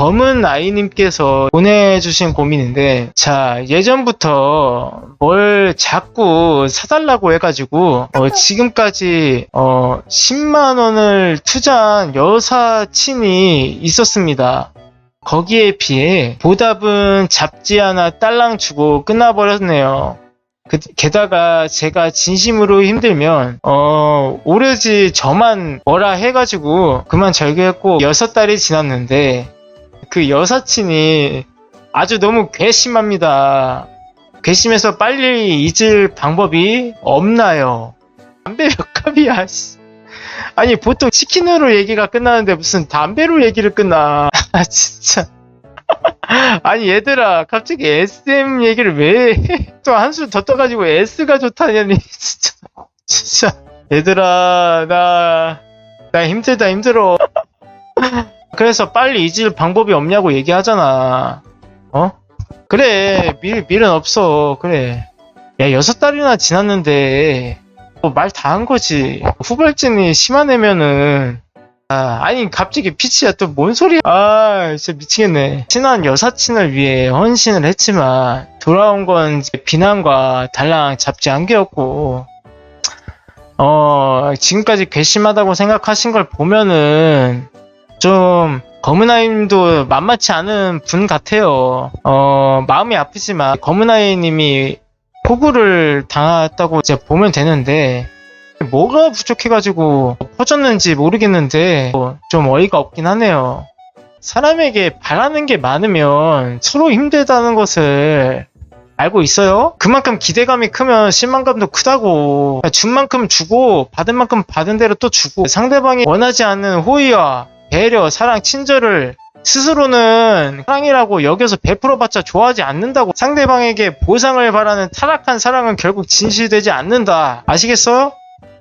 검은 아이님께서 보내주신 고민인데, 자, 예전부터 뭘 자꾸 사달라고 해가지고, 어, 지금까지, 어, 10만원을 투자한 여사친이 있었습니다. 거기에 비해 보답은 잡지 하나 딸랑 주고 끝나버렸네요. 그, 게다가 제가 진심으로 힘들면 어 오로지 저만 뭐라 해가지고 그만 절교했고 여섯 달이 지났는데 그 여사친이 아주 너무 괘씸합니다. 괘씸해서 빨리 잊을 방법이 없나요? 담배 몇 갑이야. 씨. 아니 보통 치킨으로 얘기가 끝나는데 무슨 담배로 얘기를 끝나? 아 진짜. 아니 얘들아 갑자기 SM 얘기를 왜 또 한술 더 떠가지고 S가 좋다냐니 진짜 진짜 얘들아 나 나 힘들다 힘들어 그래서 빨리 잊을 방법이 없냐고 얘기하잖아. 어? 그래 밀 밀은 없어. 그래. 야 여섯 달이나 지났는데 뭐 말 다 한 거지. 후발진이 심한 애면은. 아, 아니 갑자기 피치야 또 뭔 소리야? 아 진짜 미치겠네. 친한 여사친을 위해 헌신을 했지만 돌아온 건 비난과 달랑 잡지 않게였고. 어 지금까지 괘씸하다고 생각하신 걸 보면은 좀 검은아이님도 만만치 않은 분 같아요 어 마음이 아프지만 검은아이님이 포구를 당했다고 이제 보면 되는데 뭐가 부족해가지고 퍼졌는지 모르겠는데 어, 좀 어이가 없긴 하네요. 사람에게 바라는 게 많으면 서로 힘들다는 것을 알고 있어요? 그만큼 기대감이 크면 실망감도 크다고 준 만큼 주고 받은 만큼 받은 대로 또 주고 상대방이 원하지 않는 호의와 배려, 사랑, 친절을 스스로는 사랑이라고 여겨서 베풀어봤자 좋아하지 않는다고 상대방에게 보상을 바라는 타락한 사랑은 결국 진실되지 않는다 아시겠어요?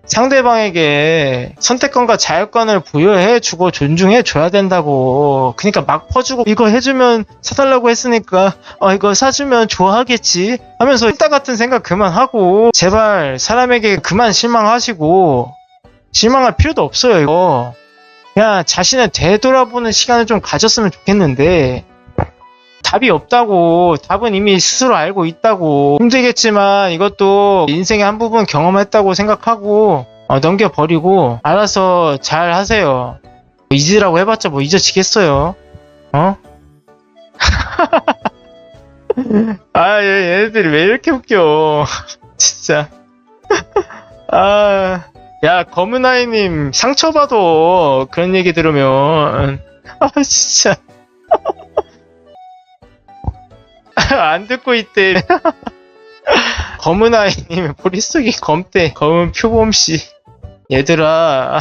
상대방에게 선택권과 자율권을 부여해주고 존중해줘야 된다고. 그러니까 막 퍼주고 이거 해주면 사달라고 했으니까 어 이거 사주면 좋아하겠지 하면서 이따 같은 생각 그만하고 제발 사람에게 그만 실망하시고 실망할 필요도 없어요 이거. 그냥 자신을 되돌아보는 시간을 좀 가졌으면 좋겠는데 답이 없다고 답은 이미 스스로 알고 있다고. 힘들겠지만 이것도 인생의 한 부분 경험했다고 생각하고 어, 넘겨버리고 알아서 잘 하세요. 잊으라고 해봤자 뭐 잊어지겠어요? 어? 아 얘, 얘네들이 왜 이렇게 웃겨? 진짜. 아 야 검은아이님 상처받아 그런 얘기 들으면 아 진짜 안 듣고 있대. 검은 아이님 머릿속이 검대. 검은 표범씨. 얘들아